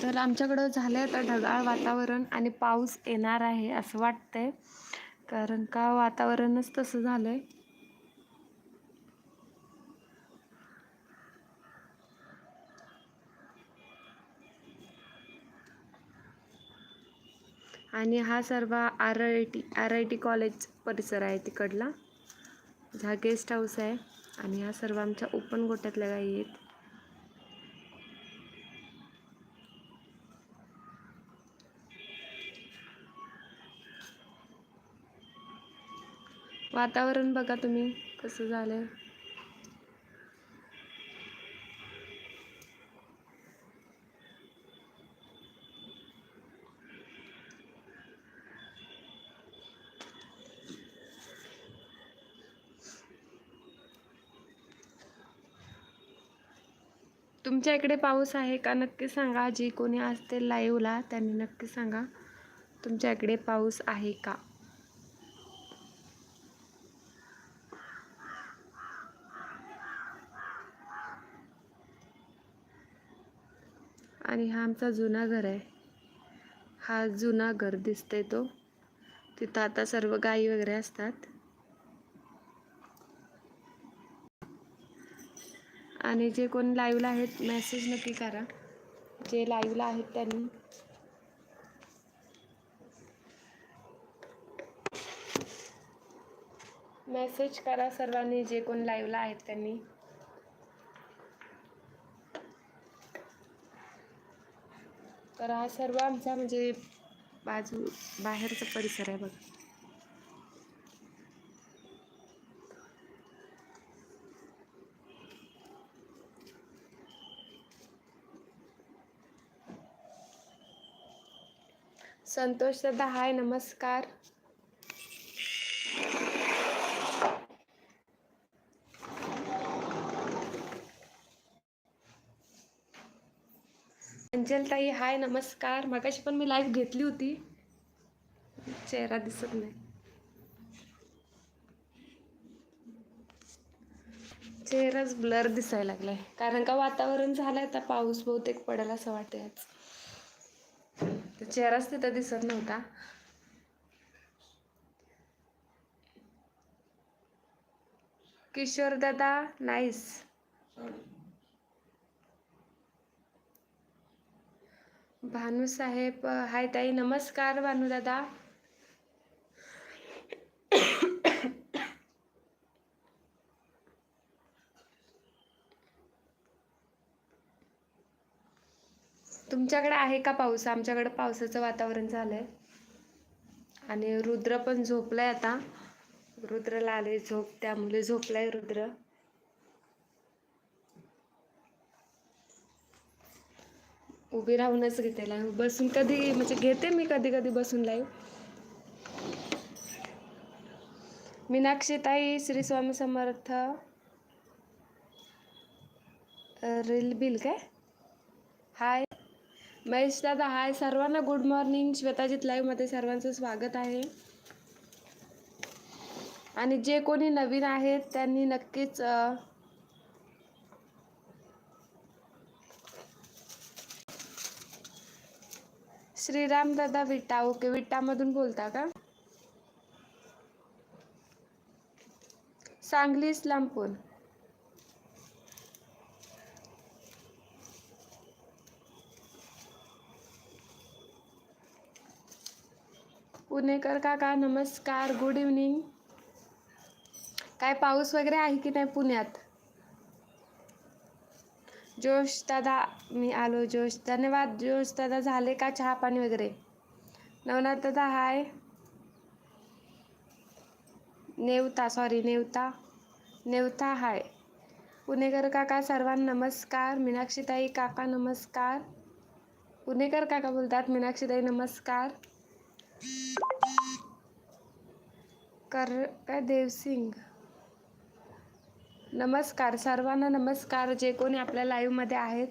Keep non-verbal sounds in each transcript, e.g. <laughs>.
तर आमच्याकडं झालं आहे तर ढगाळ वातावरण आणि पाऊस येणार आहे असं वाटतंय. कारण का वातावरणच तसं झालं आहे आणि हा सर्व R I T R I T college परिसर आहे तिकडला. हा गेस्ट हाऊस आहे आणि हा सर्व आमच्या ओपन गोट्यातल्या गाई आहेत. वातावरण बघा तुम्ही कसं झालंय. तुमच्या इकडे पाऊस आहे का? नक्की सांगा. जी कोणी असते लाईव्हला त्यांनी नक्की सांगा. तुमच्या इकडे पाऊस आहे का? आणि हा आमचा जुना घर आहे. हा जुना घर दिसतंय तो. तिथं आता सर्व गायी वगैरे असतात. आणि जे कोण लाईव्हला आहेत मेसेज नक्की करा. जे लाईव्हला आहेत त्यांनी. मेसेज करा सर्वांनी जे कोण लाईव्हला आहेत त्यांनी. तर हा सर्व आमचा म्हणजे बाजू बाहेरचा परिसर आहे बघा. संतोष दादा हाय नमस्कार. अंजल हाय नमस्कार. मगाशी पण मी लाईव्ह घेतली होती. चेहरा दिसत नाही. चेहराच ब्लर दिसायला लागलाय. कारण का वातावरण झालंय आता पाऊस बहुतेक पडेल असं वाटतंय आज. चेहराच तिथं दिसत नव्हता. किशोर दादा नाईस भानू साहेब हाय ताई नमस्कार भानू दादा. तुमच्याकडे आहे का पाऊस? आमच्याकडे पावसाचं वातावरण झालंय. आणि रुद्र पण झोपलाय आता. रुद्रला आले झोप त्यामुळे झोपलाय रुद्र. उभी राहूनच घेते लाईव्ह बसून कधी म्हणजे घेते मी कधी कधी बसून लाईव्ह मीनाक्षी ताई श्री स्वामी समर्थ रील बिल काय? हाय. महेश दादा हाय. सर्वांना गुड मॉर्निंग श्वेताजीत लाईव्हमध्ये सर्वांचं स्वागत आहे. आणि जे कोणी नवीन आहेत त्यांनी नक्कीच श्रीराम दादा विटा ओके. विटामधून बोलता का? सांगली इस्लामपूर. पुणेकर काका नमस्कार. गुड इव्हनिंग काय पाऊस वगैरे आहे की नाही पुण्यात? जोश दादा मी आलो जोश. धन्यवाद जोश दादा झाले का चहा पाणी वगैरे? नवनाथ दादा हाय नेवता सॉरी नेवता. नेवता हाय पुणेकर काका सर्वांना नमस्कार. मीनाक्षीताई काका नमस्कार. पुणेकर काका बोलतात मीनाक्षीताई नमस्कार. कर काय देवसिंग? नमस्कार सर्वांना नमस्कार. जे कोणी आपल्या लाईव्हमध्ये आहेत.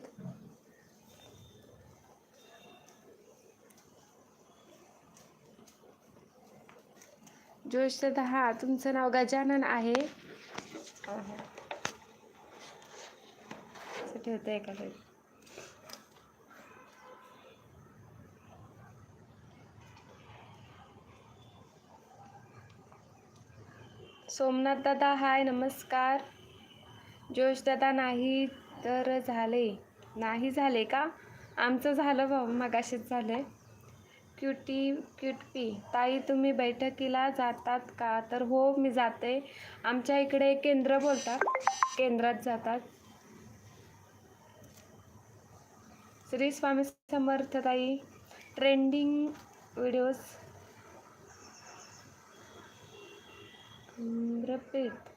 ज्योष्ठ हा तुमचं नाव गजानन आहे. का सोमनाथ दादा हाय नमस्कार. जोश दादा नाही तर झाले. नाही झाले का? आमचं झालं भाऊ मगाशीच झालं आहे क्युटी क्युटपी ताई तुम्ही बैठकीला जातात का? तर हो मी जाते. आमच्या इकडे केंद्र बोलतात. केंद्रात जातात. श्री स्वामी समर्थ ताई ट्रेंडिंग व्हिडिओज. आम्रपीठ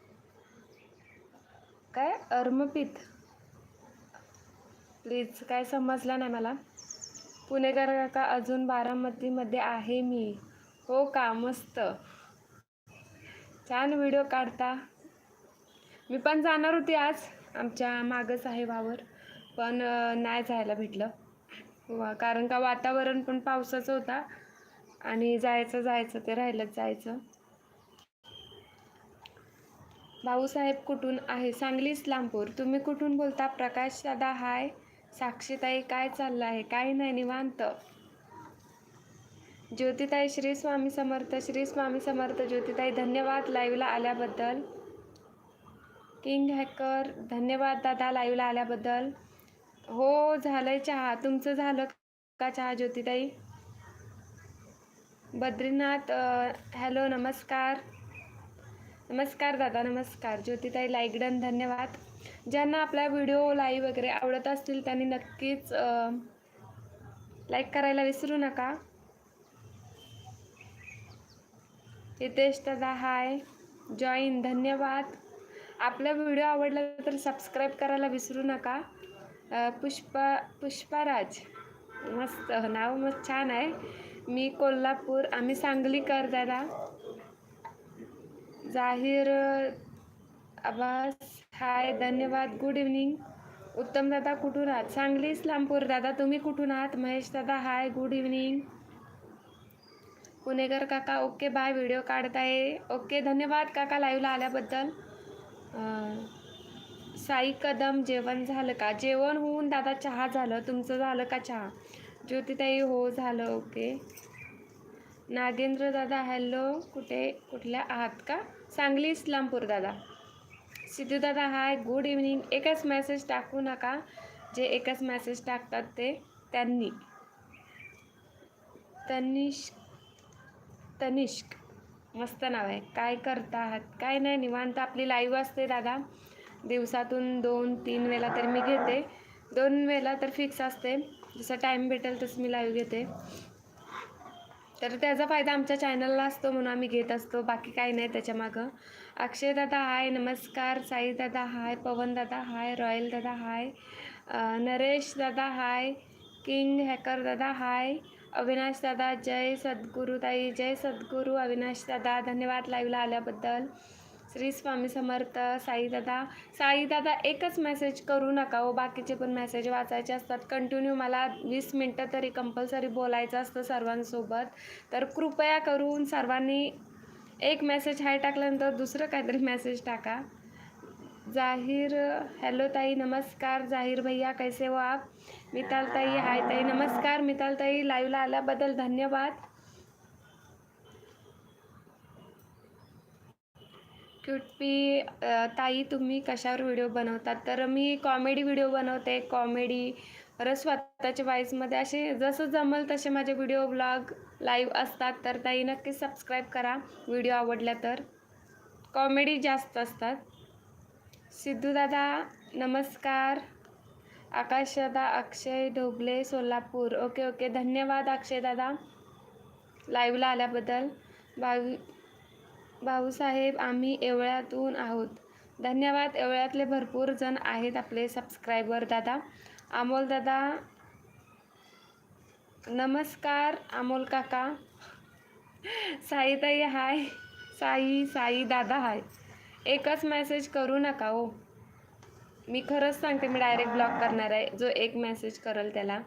काय? अर्मपीठ प्लीज काय समजलं नाही मला. पुणेकर काका अजून बारामतीमध्ये आहे मी. हो का? मस्त. छान व्हिडिओ काढता. मी पण जाणार होती आज आमच्या मागंच आहे वावर पण नाही जायला भेटलं. वा कारण का वातावरण पण पावसाचं होता. आणि जायचं जायचं ते राहिलंच जायचं. भाऊसाहेब कुठून आहे? सांगली इस्लामपूर. तुम्ही कुठून बोलता? प्रकाश दादा हाय. साक्षीताई काय चाललं आहे? काही नाही निवांत. ज्योतिताई श्री स्वामी समर्थ श्री स्वामी समर्थ ज्योतिताई धन्यवाद लाईव्हला आल्याबद्दल. किंग हॅकर धन्यवाद दादा लाईव्हला आल्याबद्दल. हो झालंय चहा. तुमचं झालं का चहा ज्योतिताई? बद्रीनाथ हॅलो नमस्कार. नमस्कार दादा नमस्कार. ज्योतिताई लाईकडन धन्यवाद. ज्यांना आपला व्हिडिओ लाईव्ह वगैरे आवडत असतील त्यांनी नक्कीच लाईक करायला विसरू नका. हितेश दादा हाय जॉईन धन्यवाद. आपला व्हिडिओ आवडला तर सबस्क्राईब करायला विसरू नका. पुष्पा पुष्पाराज. मस्त नाव मस्त छान आहे. मी कोल्हापूर आम्ही सांगलीकर दादा. जाहीर आवाज हाय धन्यवाद. गुड इव्हनिंग उत्तम दादा कुठून आहात? सांगली इस्लामपूर. दादा तुम्ही कुठून आहात? महेश दादा हाय. गुड इव्हनिंग पुणेकर काका ओके बाय. व्हिडिओ काढताय. ओके धन्यवाद काका लाईव्हला आल्याबद्दल. साई कदम जेवण झालं का? जेवण होऊन दादा चहा झालं. तुमचं झालं का चहा? ज्योतिताई हो झालं. ओके नागेंद्र दादा हॅलो कुठे? कुठल्या आहात का? सांगली इस्लामपूर दादा. सिद्धू दादा हाय गुड इव्हनिंग एकच मेसेज टाकू नका. जे एकच मेसेज टाकतात ते त्यांनी. तनिष्क तनिष्क. मस्त नाव आहे. काय करता आहात काय नाही निवांत आपली लाईव्ह असते दादा. दिवसातून दोन तीन वेळा तर मी घेते. दोन वेळा तर फिक्स असते. जसं टाईम भेटेल तसं मी लाईव्ह घेते. तर त्याचा फायदा आमच्या चॅनलला असतो म्हणून आम्ही घेत असतो. बाकी काही नाही त्याच्यामागं अक्षय दादा हाय नमस्कार. साई दादा हाय पवन दादा हाय रॉयल दादा हाय नरेश दादा हाय किंग हॅकर दादा हाय अविनाश दादा जय सद्गुरुताई जय सद्गुरू अविनाश दादा. धन्यवाद लाईव्हला आल्याबद्दल. श्री स्वामी समर्थ साई दादा साई दादा एकच मेसेज करू नका हो. बाकीचे पण मेसेज वाचायचे असतात. कंटिन्यू मला वीस मिनटं तरी कंपल्सरी बोलायचं असतं सर्वांसोबत. तर कृपया करून सर्वांनी एक मेसेज हाय टाकल्यानंतर दुसरं काहीतरी मेसेज टाका. जाहीर हॅलो ताई नमस्कार. जाहीर भैया कैसे हो आप? मिताल ताई हाय ताई नमस्कार. मिताल ताई लाईव्हला आल्याबद्दल धन्यवाद. क्युटपी ताई तुम्ही कशावर व्हिडिओ बनवतात? तर मी कॉमेडी व्हिडिओ बनवते कॉमेडी परत स्वतःच्या वाईसमध्ये असे जसं जमल तसे माझे व्हिडिओ ब्लॉग लाईव्ह असतात. तर ताई नक्की सबस्क्राईब करा व्हिडिओ आवडल्या तर. कॉमेडी जास्त असतात. सिद्धूदादा नमस्कार. आकाशदादा अक्षय ढोबले सोलापूर. Okay okay. धन्यवाद अक्षय दादा लाईव्हला आल्याबद्दल. बावी भाऊसाहेब आम्ही एवळ्यातून आहोत. धन्यवाद. एवळ्यातले भरपूर जण आहेत आपले सबस्क्रायबर दादा. अमोल दादा नमस्कार. अमोल काका. साईताई हाय. साई साई दादा हाय. एकच मेसेज करू नका हो. मी खरंच सांगते मी डायरेक्ट ब्लॉक करणार आहे. जो एक मेसेज करेल त्याला.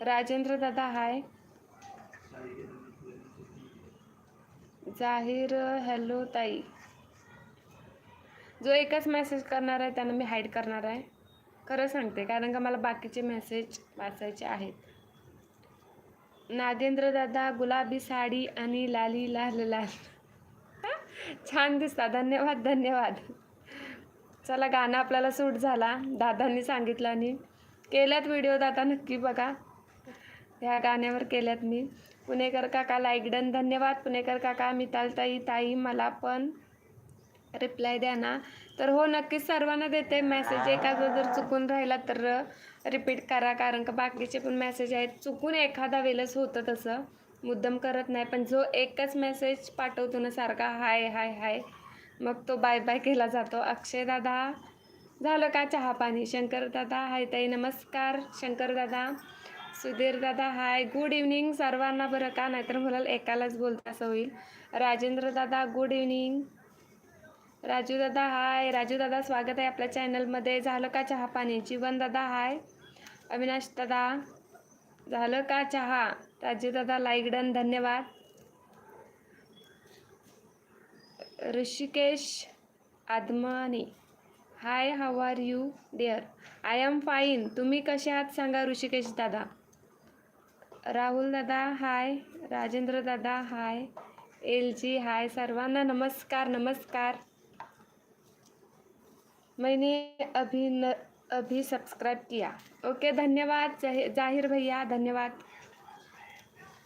राजेंद्र दादा हाय. जाहीर हॅलो ताई. जो एकच मेसेज करणार आहे त्यांना मी हाईड करणार आहे. खरं सांगते कारण का मला बाकीचे मेसेज वाचायचे आहेत. नागेंद्र दादा गुलाबी साडी आणि लाली लाल लाल. <laughs> छान दिसता धन्यवाद धन्यवाद. चला गाणं आपल्याला सूट झाला दादांनी सांगितलं आणि केल्यात व्हिडिओ दादा नक्की बघा. ह्या गाण्यावर केल्यात मी. पुणेकर काका लाईक डन धन्यवाद. पुणेकर काका मितालताई ताई मला पण रिप्लाय द्या ना. तर हो नक्कीच सर्वांना देते. मेसेज एखादा जर चुकून राहिला तर रिपीट करा कारण का बाकीचे पण मेसेज आहेत. चुकून एखादा वेळेस होतं तसं. मुद्दाम करत नाही पण जो एकच मेसेज पाठवतो ना सारखा हाय हाय हाय मग तो बाय बाय केला जातो. अक्षय दादा झालं का चहा पाणी? शंकर दादा हाय ताई नमस्कार. शंकर दादा सुधीर दादा हाय गुड इव्हनिंग सर्वांना बरं का? नाहीतर मला एकालाच बोलता असं होईल. राजेंद्र दादा गुड इव्हनिंग राजू दादा हाय राजू दादा स्वागत आहे आपल्या चॅनलमध्ये झालं का चहा पाणी? जीवन दादा हाय अविनाश दादा झालं का चहा? राजू दादा लाईक डन धन्यवाद. Rishikesh Admani hi how are you dear I am fine तुम्ही कसे आहात? सांगा ऋषिकेश दादा. राहुल दादा हाय. राजेंद्र दादा हाय. एल जी हाय. सर्वांना नमस्कार नमस्कार. मैंने अभी न अभी सब्सक्राइब किया. ओके धन्यवाद. जाहि जाहीर भैया धन्यवाद.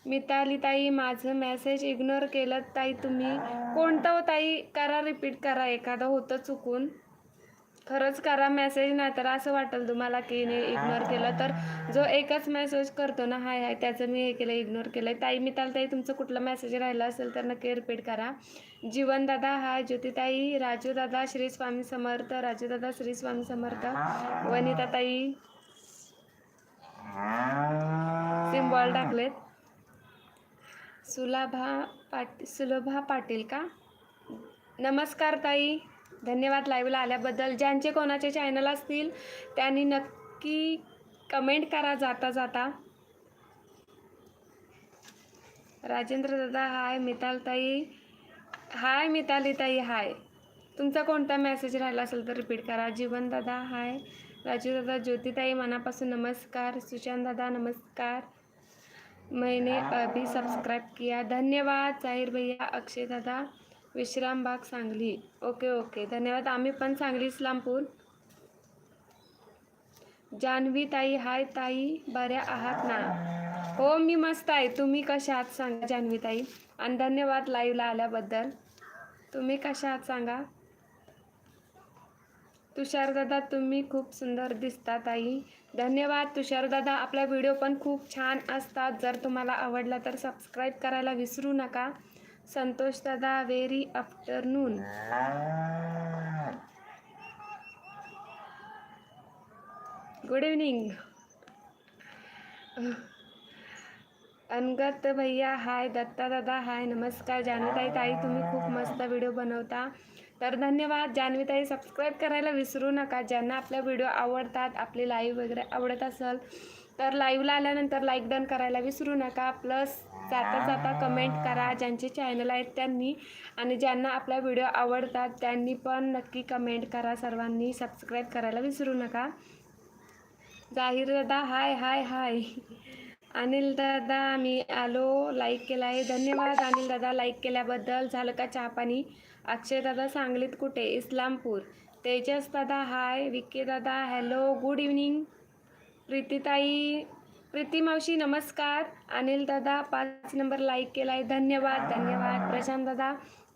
मिताली ताई माझं मेसेज इग्नोर केलं. ताई तुम्ही कोणतं हो ताई? करा रिपीट करा. एखादं होतं चुकून. खरंच करा मेसेज नाही तर असं वाटेल तुम्हाला की नाही इग्नोर केलं. तर जो एकच मेसेज करतो ना हाय हाय त्याचं मी हे केलं इग्नोर केलं. ताई मिताल ताई तुमचं कुठलं मेसेज राहिलं असेल तर नक्की रिपीट करा. जीवनदादा हाय ज्योतिताई राजू दादा श्री स्वामी समर्थ राजूदादा श्री स्वामी समर्थ वनिता ताई. सिम्बॉल टाकलेत. सुलभा पाट सुलभा पाटील का? नमस्कार ताई. धन्यवाद लाईव्हला आल्याबद्दल. ज्यांचे कोणाचे चॅनल असतील त्यांनी नक्की कमेंट करा जाता जाता. राजेंद्र दादा हाय मितालताई. हाय मितालीताई हाय तुमचा कोणता मेसेज राहिला असेल तर रिपीट करा. जीवन दादा हाय राजू दादा ज्योतिताई मनापासून नमस्कार. सुशांत दादा नमस्कार. मैंने अभी सब्सक्राइब किया. धन्यवाद जाहीर भैया अक्षय दादा. विश्राम बाग सांगली. Okay okay. धन्यवाद. आम्ही पण सांगली इस्लामपूर. जान्हवी ताई हाय ताई. बऱ्या आहात ना? हो मी मस्त आहे. तुम्ही कशा आहात सांगा जान्हवी ताई? आणि धन्यवाद लाईव्हला आल्याबद्दल. तुम्ही कशा आहात सांगा? तुषारदादा तुम्ही खूप सुंदर दिसता ताई. धन्यवाद तुषारदादा आपला व्हिडिओ पण खूप छान असतात. जर तुम्हाला आवडला तर सबस्क्राईब करायला विसरू नका. संतोष दादा व्हेरी आफ्टरनून गुड इव्हनिंग अनगत भैया हाय दत्ता दादा हाय नमस्कार. जानवीताई ताई तुम्ही खूप मस्त व्हिडिओ बनवता. तर धन्यवाद. जानवीताई सबस्क्राईब करायला विसरू नका. ज्यांना आपल्या व्हिडिओ आवडतात आपले लाईव्ह वगैरे आवडत असेल तर लाईव्हला आल्यानंतर लाईक डन करायला विसरू नका. प्लस जाता जाता कमेंट करा. ज्यांचे चॅनल आहेत त्यांनी आणि ज्यांना आपला व्हिडिओ आवडतात त्यांनी पण नक्की कमेंट करा. सर्वांनी सबस्क्राईब करायला विसरू नका. जाहीर दादा हाय हाय हाय अनिल दादा मी आलो. लाईक केला आहे धन्यवाद. अनिल दादा लाईक केल्याबद्दल. झालं का चहा पाणी? अक्षय दादा सांगलीत कुठे? इस्लामपूर. तेजस दादा हाय विके दादा हॅलो गुड इव्हनिंग प्रीतीताई प्रीती मावशी नमस्कार. अनिल दादा पाच नंबर लाईक केला आहे धन्यवाद धन्यवाद. प्रशांत दादा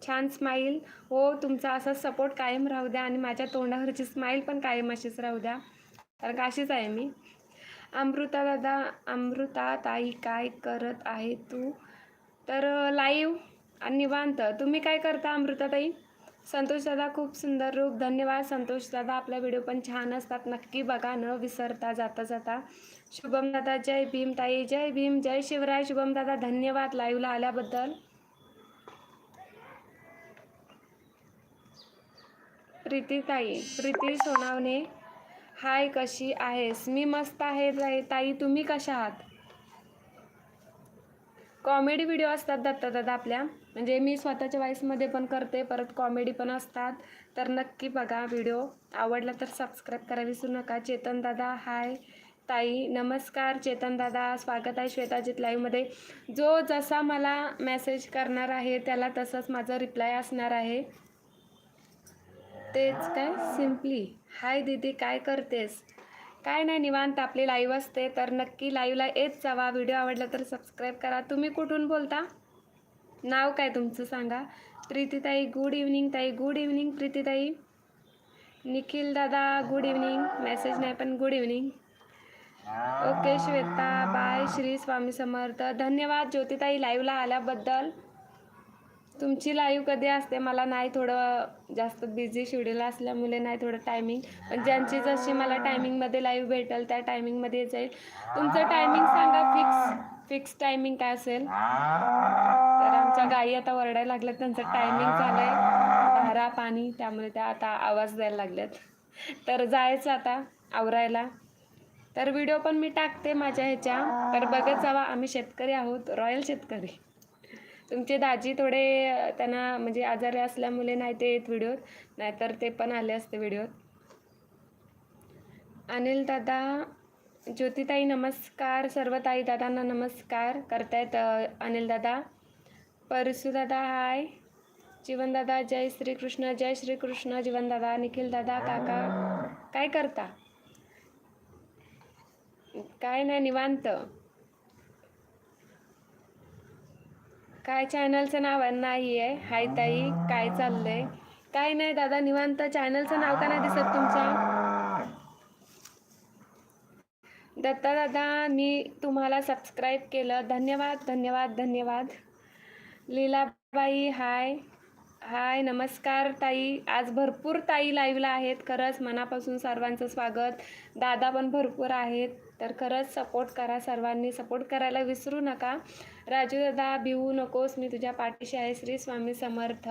छान स्माईल हो तुमचा असाच सपोर्ट कायम राहू द्या आणि माझ्या तोंडावरची स्माईल पण कायम अशीच राहू द्या. कारण का अशीच आहे मी? अमृता दादा अमृता ताई काय करत आहे तू? तर लाईव्ह आणि निवांत. तुम्ही काय करता अमृता ताई? संतोष दादा खूप सुंदर रूप. धन्यवाद संतोष दादा. आपल्या व्हिडिओ पण छान असतात. नक्की बघा. न विसरता जाता जाता. शुभम दादा जय भीम ताई. जय भीम. जय शिवराय. शुभम दादा धन्यवाद लाईव्हला आल्याबद्दल. प्रीती ताई. प्रीती सोनावणे. हाय कशी आहेस? मी मस्त आहे ताई ताई. तुम्ही कशा आहात? कॉमेडी व्हिडिओ असतात दत्ता दादा आपल्या. म्हणजे मी स्वतःच्या वॉईसमध्ये पण करते परत कॉमेडी पण असतात. तर नक्की बघा व्हिडिओ आवडला तर सबस्क्राईब करा विसरू नका. चेतन दादा हाय ताई नमस्कार. चेतन दादा स्वागत आहे श्वेताजीत लाईव्हमध्ये जो जसा मला मेसेज करणार आहे त्याला तसंच माझं रिप्लाय असणार आहे. तेच काय? सिम्पली हाय दीदी काय करतेस? काय नाही निवांत आपली लाईव्ह असते. तर नक्की लाईव्हला येत जावा. व्हिडिओ आवडला तर सबस्क्राईब करा. तुम्ही कुठून बोलता? नाव काय तुमचं सांगा. प्रीतीताई गुड इव्हनिंग ताई गुड इव्हनिंग प्रीतीताई. निखिल दादा गुड इव्हनिंग मेसेज नाही पण good evening okay Shweta bye Shri Swami Samarth. धन्यवाद ज्योतिताई लाईव्हला आल्याबद्दल. तुमची लाईव्ह कधी असते? मला नाही थोडं जास्त बिझी शेड्यूल असल्यामुळे नाही थोडं टायमिंग पण ज्यांची जशी मला टायमिंगमध्ये लाईव्ह भेटेल त्या टायमिंगमध्ये जाईल. तुमचं टायमिंग सांगा फिक्स फिक्स टायमिंग काय असेल? तर आमच्या गायी आता ओरडायला लागल्यात. त्यांचं टायमिंग झालं आहे. धारा पाणी त्यामुळे त्या आता आवाज द्यायला लागल्यात. तर जायचं आता आवरायला. तर व्हिडिओ पण मी टाकते माझ्या ह्याच्या. तर बघत जावा आम्ही शेतकरी आहोत रॉयल शेतकरी. तुमचे दाजी थोडे त्यांना म्हणजे आजारी असल्यामुळे नाही ते येत व्हिडिओत नाहीतर ते पण आले असते व्हिडिओत अनिल दादा ज्योतिताई नमस्कार सर्व ताई दादांना नमस्कार करतायत अनिल दादा. परसू दादा हाय जीवन दादा जय श्रीकृष्ण जय श्रीकृष्ण जीवन दादा निखिल दादा काका. काय करता? काय नाही निवांत. काय चॅनलचं नाव नाही आहे हाय ताई काय चाललंय? काय नाही दादा निवांत. चॅनलचं नाव का नाही दिसत तुमचं? दत्ता दादा मी तुम्हाला सबस्क्राईब केलं. धन्यवाद धन्यवाद धन्यवाद. लीलाबाई हाय. हाय नमस्कार ताई. आज भरपूर ताई लाईव्हला आहेत. खरंच मनापासून सर्वांचं स्वागत. दादा पण भरपूर आहेत. तर खरंच सपोर्ट करा सर्वांनी. सपोर्ट करायला विसरू नका. राजू दादा भिवू नकोस मी तुझ्या पाठीशी आहे. श्री स्वामी समर्थ.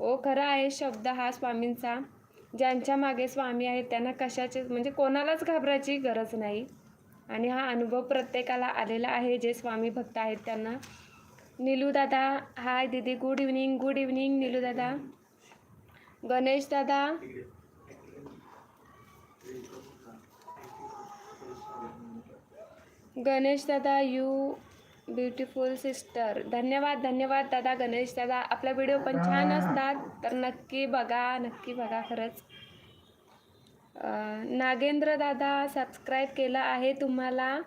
ओ खरं आहे शब्द हा स्वामींचा. ज्यांच्या मागे स्वामी आहेत त्यांना कशाचे म्हणजे कोणालाच घाबरायची गरज नाही. आणि हा अनुभव प्रत्येकाला आलेला आहे जे स्वामी भक्त आहेत त्यांना. नीलू दादा हाय दीदी good evening good evening Neelu दादा. गणेश दादा. गणेश दादा यू ब्युटिफुल सिस्टर. धन्यवाद धन्यवाद दादा गणेश दादा. आपला व्हिडिओ पण छान असतात. तर नक्की बघा नक्की बघा खरंच. नागेंद्र दादा सबस्क्राईब केलं आहे तुम्हाला.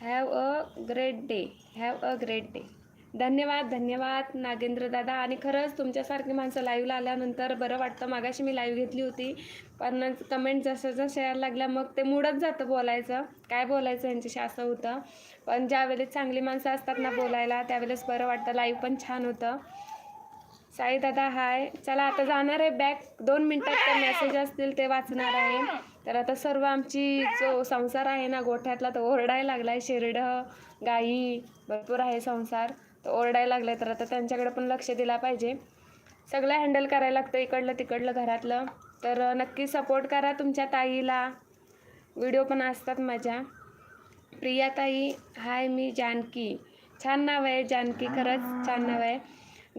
Have a great day have a great day धन्यवाद धन्यवाद नागेंद्र दादा. आणि खरंच तुमच्यासारखी माणसं लाईव्हला आल्यानंतर बरं वाटतं. मागाशी मी लाईव्ह घेतली होती. पण कमेंट जसं जसं यायला लागल्या मग ते मुडत जातं बोलायचं. काय बोलायचं यांच्याशी असं होतं. पण ज्यावेळेस चांगली माणसं असतात ना बोलायला त्यावेळेस बरं वाटतं. लाईव्ह पण छान होतं. साई दादा हाय चला आता जाणार आहे बॅक दोन मिनटात ते मेसेज असतील ते वाचणार आहे. तर आता सर्व आमची जो संसार आहे ना गोठ्यातला तो ओरडायला लागला आहे शेरडं गाई भरपूर आहे संसार. तर ओरडायला लागलाय तर आता त्यांच्याकडे पण लक्ष दिला पाहिजे. सगळं हँडल करायला लागतं इकडलं तिकडलं घरातलं. तर नक्की सपोर्ट करा तुमच्या ताईला. व्हिडिओ पण असतात माझ्या. प्रिया ताई हाय मी जानकी. छान नाव आहे जानकी खरंच छान नाव आहे.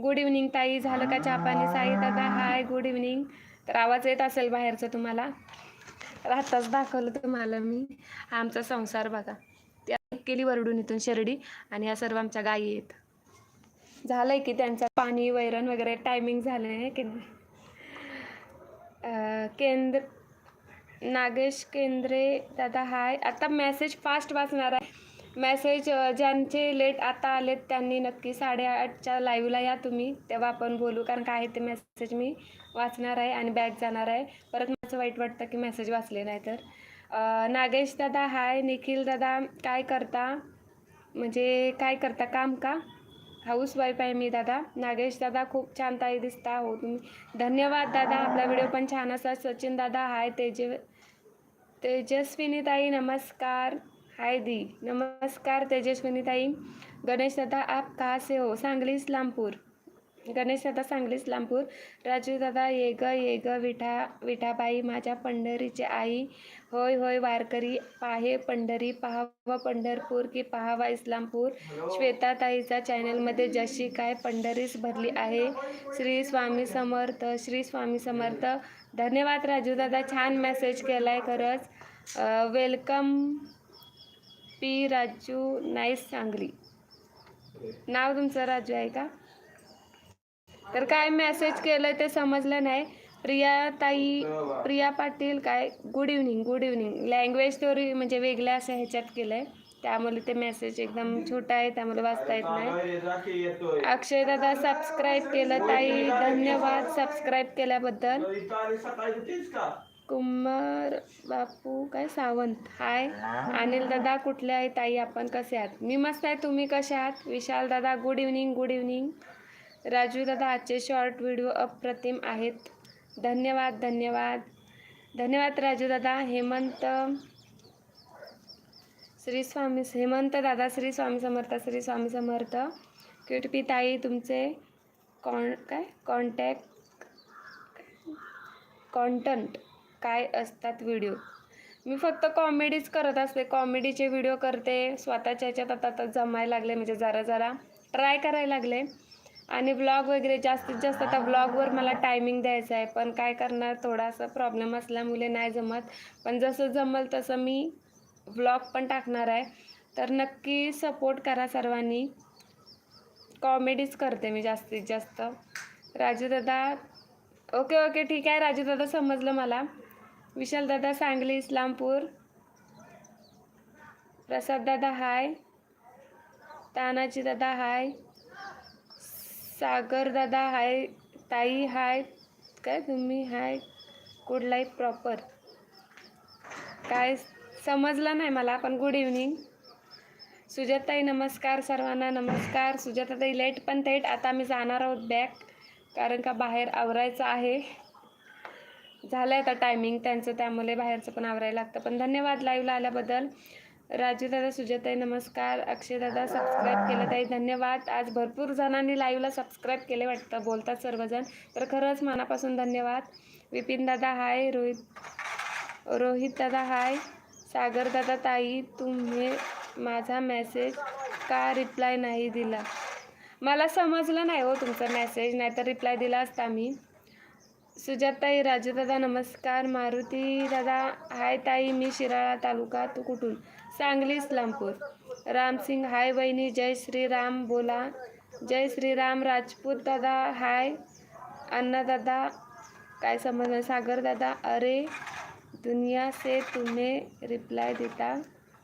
गुड इव्हनिंग ताई. झालं का चापानी साई दादा हाय गुड इव्हनिंग तर आवाज येत असेल बाहेरचं तुम्हाला? तर आत्ताच दाखवलं तुम्हाला मी. हा आमचा संसार बघा. त्या केली वरडून इथून शिर्डी आणि ह्या सर्व आमच्या गायी आहेत. झालं आहे की त्यांचं पाणी वैरण वगैरे टायमिंग झालं की केंद्र नागेश केंद्रे दादा हाय. आता मेसेज फास्ट वाचणार आहे. मेसेज ज्यांचे लेट आता आलेत त्यांनी नक्की साडेआठच्या लाईव्हला या तुम्ही. तेव्हा आपण बोलू कारण काय आहे ते मेसेज मी वाचणार आहे आणि बॅग जाणार आहे. परत माझं वाईट वाटतं की मेसेज वाचले नाही तर. नागेश दादा हाय. निखिल दादा काय करता? म्हणजे काय करता? काम का? हाऊस वाईफ आहे मी दादा. नागेश दादा खूप छान ताई दिसता. हो तुम्ही. धन्यवाद दादा. आपला व्हिडिओ पण छान असा. सचिन दादा हाय तेज तेजस्विनी ताई नमस्कार. हाय दी. नमस्कार तेजस्विनी ताई. गणेश दादा आप कहा से हो? सांगली इस्लामपूर. गणेश दादा सांगली इस्लामपूर राजू दादा ये ग ये ग विठा विठाबाई माझ्या पंढरीची आई. होय होय वारकरी पाहे पंढरी पाहावा पंढरपूर की पाहावा इस्लामपूर. श्वेताताईचा चॅनलमध्ये जशी काय पंढरीस भरली आहे श्री स्वामी समर्थ श्री स्वामी समर्थ. धन्यवाद राजू दादा छान मेसेज केला आहे खरंच welcome P Raju nice Sangli. नाव तुमचं राजू आहे का? तर काय मेसेज केलं ते समजलं नाही. प्रिया ताई प्रिया पाटील काय? Good evening good evening language story म्हणजे वेगळ्या असं ह्याच्यात केलं आहे त्यामुळे ते मेसेज एकदम छोटा आहे त्यामुळे वाचता येत नाही. अक्षय दादा सबस्क्राईब केलं ताई. धन्यवाद सबस्क्राईब केल्याबद्दल. कुमार बापू काय? सावंत. हाय. अनिल दादा कुठले आहे? ताई आपण कसे आहात? मी मस्त आहे. तुम्ही कसे आहात? विशाल दादा good evening good evening Raju दादा आजचे शॉर्ट व्हिडिओ अप्रतिम आहेत. धन्यवाद धन्यवाद. धन्यवाद राजू दादा हेमंत श्री स्वामी हेमंत दादा श्री स्वामी समर्थ श्री स्वामी समर्थ. किटपी ताई तुमचे कॉन काय? कॉन्टॅक्ट कॉन्टंट काय असतात व्हिडिओ मी फक्त कॉमेडीच करत असते. कॉमेडीचे व्हिडिओ करते. स्वतःच्या ह्याच्यात आता आता जमायला लागले. म्हणजे जरा जरा ट्राय करायला लागले. आणि ब्लॉग वगैरे जास्तीत जास्त आता ब्लॉगवर मला टायमिंग द्यायचा आहे. पण काय करणार थोडासा प्रॉब्लेम असल्यामुळे नाही जमत. पण जसं जमल तसं मी ब्लॉग पण टाकणार आहे. तर नक्की सपोर्ट करा सर्वांनी. कॉमेडीच करते मी जास्तीत जास्त. राजू दादा ओके ओके ठीक आहे. राजू दादा समजलं मला. विशालदादा सांगली इस्लामपूर. प्रसाददादा हाय तानाजीदादा हाय सागर दादा हाय ताई हाय काय तुम्ही हाय गुड लाईफ प्रॉपर काय समजलं नाही मला पण गुड इव्हनिंग सुजाताई नमस्कार सर्वांना नमस्कार. सुजाताताई लेट पण थेट. आता मी जाणार आहोत बॅक कारण का बाहेर आवरायचं आहे. झालं आहे आता टायमिंग त्यांचं त्यामुळे बाहेरचं पण आवरायला लागतं. पण धन्यवाद लाईव्हला आल्याबद्दल. राजू दादा सुजाताई नमस्कार. अक्षय दादा सबस्क्राईब केलं ताई. धन्यवाद. आज भरपूर जणांनी लाईव्हला सबस्क्राईब केले वाटतं बोलतात सर्वजण. तर खरंच मनापासून धन्यवाद. विपिन दादा हाय रोहित रोहित दादा हाय सागर दादा ताई तुम्ही माझा मेसेज का रिप्लाय नाही दिला? मला समजलं नाही हो तुमचा मेसेज नाहीतर रिप्लाय दिला असता मी. सुजाताई राजू दादा नमस्कार. मारुती दादा हाय ताई. मी शिराळा तालुका तू कुठून? सांगली इस्लामपूर. रामसिंग हाय बहिणी जय श्रीराम बोला. जय श्रीराम राजपूत दादा हाय. अण्णा दादा काय समजलं सागर दादा अरे दुनिया से तुम्ही रिप्लाय देता.